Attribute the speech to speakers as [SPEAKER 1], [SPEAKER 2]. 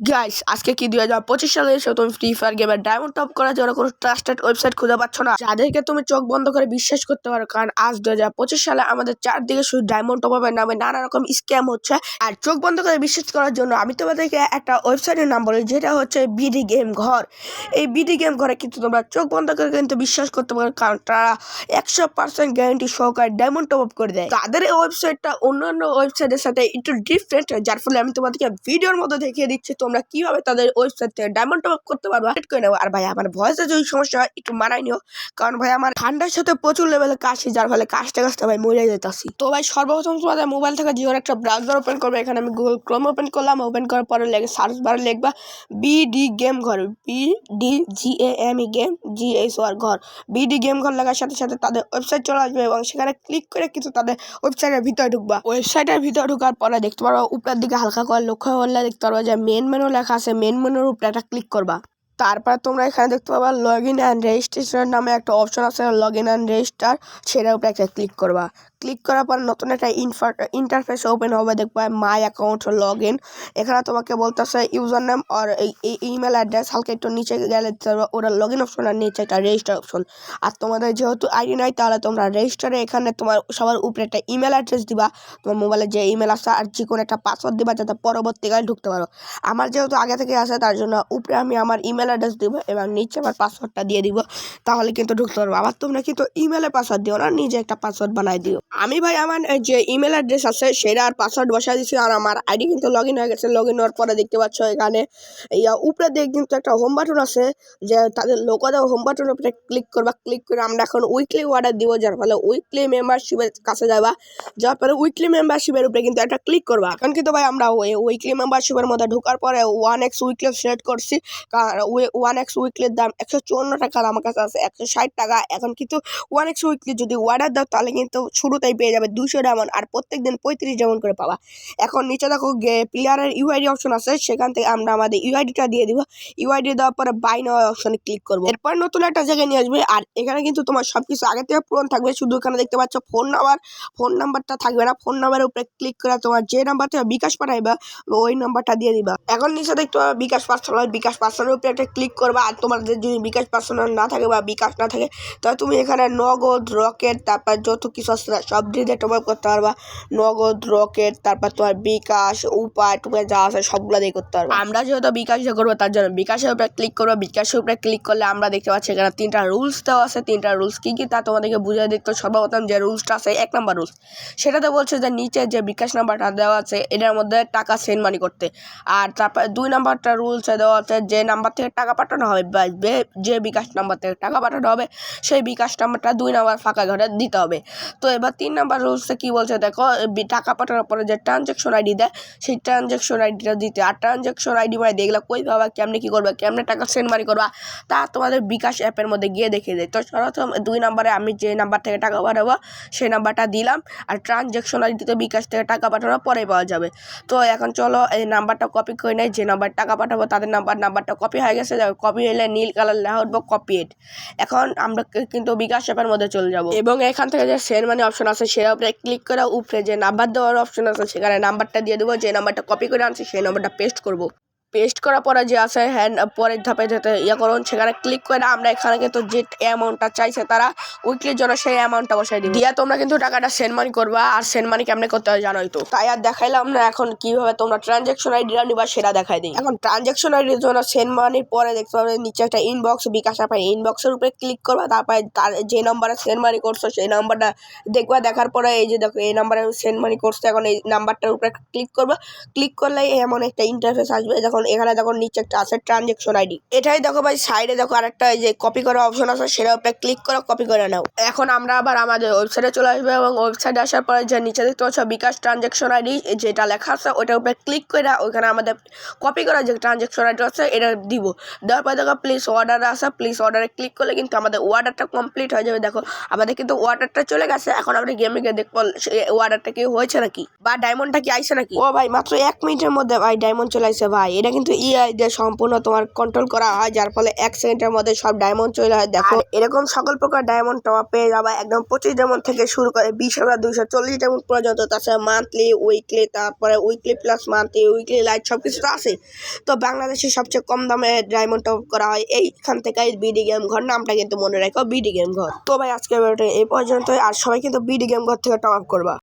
[SPEAKER 1] Guys আজকে কি দুই হাজার পঁচিশ সালে এসে তুমি ফ্রি ফায়ার গেমের ডায়মন্ড টপ করার জন্য কোনো ট্রাস্টেড ওয়েবসাইট খুঁজে পাচ্ছ না? যাদেরকে তুমি চোখ বন্ধ করে বিশ্বাস করতে পারো, কারণ আজ দুই হাজার পঁচিশ সালে আমাদের চারদিকে শুধু ডায়মন্ড টপ টপের নামে নানা রকম স্ক্যাম হচ্ছে। আর চোখ বন্ধ করে বিশ্বাস করার জন্য আমি তোমাদেরকে একটা ওয়েবসাইটের নাম বলি, যেটা হচ্ছে বিডি গেম ঘর এই বিডি গেম ঘরে কিন্তু তোমরা চোখ বন্ধ করে কিন্তু বিশ্বাস করতে পারো, কারণ তারা একশো পার্সেন্ট গ্যারান্টি সহকারে ডায়মন্ড টপ আপ করে দেয়। তাদের এই ওয়েবসাইটটা অন্যান্য ওয়েবসাইটের সাথে একটু ডিফারেন্ট যার ফলে আমি তোমাদেরকে ভিডিওর মধ্যে দেখিয়ে দিচ্ছি তোমরা কীভাবে তাদের ওয়েবসাইট থেকে ডায়মন্ড টপ করতে পারবা সেট করে নেব আর ভাই, আমার ভয়েসে যদি সমস্যা হয়, একটু মানাই নিও। কারণ ভাই, আমার ঠান্ডার সাথে প্রচুর লেভেলে কাশি, যার ফলে কাশতে কাশতে ভাই মরে যেতেছি তো ভাই, সর্বপ্রথম তোমাদের মোবাইল থেকে জিওর একটা ব্রাউজার ওপেন করবে। এখানে আমি গুগল ক্রোম ওপেন করলাম। ওপেন করার পরে লেগে সার্চ বারে লিখবা BD game Ghor. B D G A M E game G H O R Ghor. BD game Ghor লাগার সাথে সাথে তাদের ওয়েবসাইট চলে আসবে এবং সেখানে ক্লিক করে কিছু তাদের ওয়েবসাইটের ভিতরে ঢুকবা। ওয়েবসাইটের ভিতরে ঢুকার পরে দেখতে পারো উপরের দিকে হালকা করে লক্ষ্য করলে দেখতে পারো যে মেন মেনু লেখা আছে মেন মেনুর উপরে একটা ক্লিক করবা। তারপর তোমরা এখানে দেখতে পাবা লগ ইন অ্যান্ড রেজিস্ট্রেশন নামে একটা অপশন আছে লগ ইন অ্যান্ড রেজিস্টার সেটার উপরে একটা ক্লিক করবা। ক্লিক করার পর নতুন একটা ইন্টারফেস ওপেন হবে, দেখবা মাই অ্যাকাউন্ট লগ ইন এখানে তোমাকে বলতেছে ইউজার নেম আর এই ইমেল অ্যাড্রেস হালকা একটু নিচে গেলে ওরা লগ ইন অপশন আর নিচে একটা রেজিস্টার অপশন আর তোমাদের যেহেতু আইডি নাই, তাহলে তোমরা রেজিস্টারে এখানে তোমার সবার উপরে একটা ইমেল অ্যাড্রেস দিবা। তোমার মোবাইলে যে ইমেল আছে আর যে কোনো একটা পাসওয়ার্ড দিবা, যাতে পরবর্তীকালে ঢুকতে পারো। আমার যেহেতু আগে থেকে আসে তার জন্য উপরে আমি আমার ইমেল অ্যাড্রেস দিব এবং নিচে আমার পাসওয়ার্ডটা দিয়ে দিব, তাহলে কিন্তু ঢুকতে পারব। আবার তোমরা কিন্তু ইমেলে পাসওয়ার্ড দিও না, নিজে একটা পাসওয়ার্ড বানাই দিও। আমি ভাই আমার যে ইমেল অ্যাড্রেস আছে, সেটা আর পাসওয়ার্ড বসাই দিচ্ছি আর আমার আইডি কিন্তু লগ ইন হয়ে গেছে। লগ ইন হওয়ার পরে দেখতে পাচ্ছ এখানে ইয়া উপরে দিকে কিন্তু একটা হোম বাটন আছে, যে তাদের লোক দেওয়া হোম বাটনের উপরে ক্লিক করবা ক্লিক করে আমরা এখন উইকলি অর্ডার দিব, যার ফলে উইকলি মেম্বারশিপের কাছে যাবা যাওয়ার পরে উইকলি মেম্বারশিপের উপরে কিন্তু একটা ক্লিক করবা। এখন কিন্তু ভাই আমরা উইকলি মেম্বারশিপের মধ্যে ঢোকার পরে ওয়ান এক্স উইকলি সিলেক্ট করছি কারণ ওয়ান এক্স উইকলির দাম একশো চুয়ান্ন টাকা আমার কাছে আছে একশো ষাট টাকা। এখন কিন্তু ওয়ান এক্স উইকলি যদি অর্ডার দাও, তাহলে কিন্তু শুরুতেই পেয়ে যাবে দুশো ডায়মন্ড আর প্রত্যেক দিন পঁয়ত্রিশ ডায়মন্ড করে পাবা। এখন নিচে দেখো প্লেয়ারের ইউআইডি অপশন আছে, সেখান থেকে আমরা আমাদের ইউআইডিটা দিয়ে দিব। ইউআইডি দেওয়ার পরে বাই নেওয়ার অপশনে ক্লিক করব। এরপর নতুন একটা জায়গায় নিয়ে আসবে, আর এখানে কিন্তু তোমার সব কিছু আগে থেকে পূরণ থাকবে। শুধু এখানে দেখতে পাচ্ছ ফোন নাম্বার ফোন নাম্বারটা থাকবে না। ফোন নাম্বারের উপরে ক্লিক করে তোমার যে নাম্বার থেকে বিকাশ পাঠাইবা, ওই নাম্বারটা দিয়ে দিবা। এখন নিচে দেখতে পাবে বিকাশ পার্সোনাল বিকাশ পার্সোনাল উপরে একটা ক্লিক করবা আর তোমাদের যদি বিকাশ পার্সোনাল না থাকে বা বিকাশ না থাকে, তাহলে তুমি এখানে নগদ, রকেট, তারপর যত কিছু না সব দিয়ে আপ করতে পারবা। নগদ, রকেট, তারপর তোমার বিকাশ, উপায় টুপায় যা আছে সবগুলো দিয়ে করতে পারবা। আমরা যেহেতু বিকাশ করব, তার জন্য বিকাশের উপরে ক্লিক করব। বিকাশের উপরে ক্লিক করলে আমরা দেখতে পাচ্ছি এখানে তিনটা রুলস দেওয়া আছে। তিনটা রুলস কী কী? তা তোমাদেরকে বুঝিয়ে দেখতে সর্বপ্রথম যে রুলসটা আছে, এক নাম্বার রুলস সেটাতে বলছে যে নিচে যে বিকাশ নাম্বারটা দেওয়া আছে, এটার মধ্যে টাকা সেন্ড মানি করতে। আর তারপর দুই নাম্বারটা রুলসে দেওয়া আছে, যে নাম্বার থেকে টাকা পাঠানো হবে যে বিকাশ নাম্বার থেকে টাকা পাঠানো হবে, সেই বিকাশ নাম্বারটা দুই নাম্বার ফাঁকা ঘরে দিতে হবে। তো এবার তিন নাম্বার রুলসে কী বলছে দেখো টাকা পাঠানোর পরে যে ট্রানজ্যাকশন আইডি দেয়, সেই ট্রানজ্যাকশন আইডিটা দিতে আর ট্রানজ্যাকশন আইডি মানে দেখলে কই পাবা কেমনে কী করবে, কেমনে টাকা সেন্ড মানি করবা, তা তোমাদের বিকাশ অ্যাপের মধ্যে গিয়ে দেখিয়ে দেয়। তো সর্বপ্রথম দুই নাম্বারে আমি যে নাম্বার থেকে টাকা পাঠাবো, সেই নাম্বারটা দিলাম, আর ট্রানজ্যাকশন আইডিতে বিকাশ থেকে টাকা পাঠানোর পরে পাওয়া যাবে। তো এখন চলো, এই নাম্বারটা কপি করে নেয় যে নাম্বার টাকা পাঠাবো, তাদের নাম্বার নাম্বারটা কপি হয়ে গেছে কপি হলে নীল কালার লেখা উঠবো কপি এড এখন আমরা কিন্তু বিকাশ অ্যাপের মধ্যে চলে যাব। এবং এখান থেকে যে সেল মানে অপশন আছে সের উপরে ক্লিক করে উপরে যে নাম্বার দেওয়ার অপশন আছে, সেখানে নাম্বারটা দিয়ে দেবো, যে নাম্বারটা কপি করে আনছি, সেই নাম্বারটা পেস্ট করব। পেস্ট করার পরে যে আছে হ্যান্ড পরের ধাপে যেতে ইয়ে করুন। সেখানে ক্লিক করে আমরা এখানে কিন্তু যে অ্যামাউন্টটা চাইছে তারা উইকলির জন্য সেই অ্যামাউন্টটা বসাই দিই দিয়া তোমরা কিন্তু টাকাটা সেন্ড মানি করবা, আর সেন্ড মানি কেমনে করতে হয় জানোই তো। তাই আর দেখাইলাম না এখন কীভাবে তোমরা ট্রানজ্যাকশন আইডিটা নিবা সেটা দেখাই দিই। এখন ট্রানজ্যাকশন আইডির জন্য সেন্ড মানির পরে দেখতে পাবে নিচে একটা ইনবক্স বিকাশ পাই ইনবক্সের উপরে ক্লিক করবা, তারপরে তার যে নাম্বারে সেন্ড মানি করছ সেই নাম্বারটা দেখবা, দেখার পরে এই যে দেখো, এই নাম্বারে সেন্ড মানি করছে, এখন এই নাম্বারটার উপরে ক্লিক করবা। ক্লিক করলে এমন একটা ইন্টারফেস আসবে, যখন এখানে দেখো নিচে একটা আছে ট্রানজেকশন আইডি এটাই দেখো ভাই সাইডে দেখো আরেকটা এই যে কপি করার অপশন আছে, সেটার উপরে ক্লিক করে কপি করে নাও। এখন আমরা আবার আমাদের ওয়েবসাইটে চলে আসব এবং ওয়েবসাইটে আসার পরে যে নিচে দেখতে পাচ্ছ বিকাশ ট্রানজেকশন আইডি যেটা লেখা আছে, ওটার উপরে ক্লিক করে ওইখানে আমাদের কপি করা যে ট্রানজেকশন আইডি আছে, এটা দিব। দেওয়ার পরে দেখো প্লিজ অর্ডার আসা প্লিজ অর্ডারে ক্লিক করলে কিন্তু আমাদের অর্ডারটা কমপ্লিট হয়ে যাবে। দেখো, আমাদের কিন্তু অর্ডারটা চলে গেছে, এখন আমরা গেমে গিয়ে দেখব অর্ডারটা কি হয়েছে নাকি? বা ডায়মন্ডটা কি আইসে নাকি? ও ভাই, মাত্র এক মিনিটের মধ্যে ভাই ডায়মন্ড চলে আসছে ভাই, এটা এটা কিন্তু ইআই দিয়ে সম্পূর্ণ তোমার কন্ট্রোল করা হয় যার ফলে এক সেকেন্ডের মধ্যে সব ডায়মন্ড চলে হয় দেখো এরকম সকল প্রকার ডায়মন্ড টপ পেয়ে যাবা। একদম পঁচিশ ডায়মন্ড থেকে শুরু করে বিশ হাজার দুইশো চল্লিশ ডায়মন্ড পর্যন্ত তাছাড়া মান্থলি উইকলি তারপরে weekly plus monthly weekly lite সব কিছু তো আছে তো বাংলাদেশে সবচেয়ে কম দামে ডায়মন্ড টপ করা হয় এইখান থেকে বিডি গেম ঘর নামটা কিন্তু মনে রাখো বিডি গেম ঘর। তো ভাই আজকে এই পর্যন্তই। আর সবাই কিন্তু বিডি গেম ঘর থেকে টপ আপ করবা।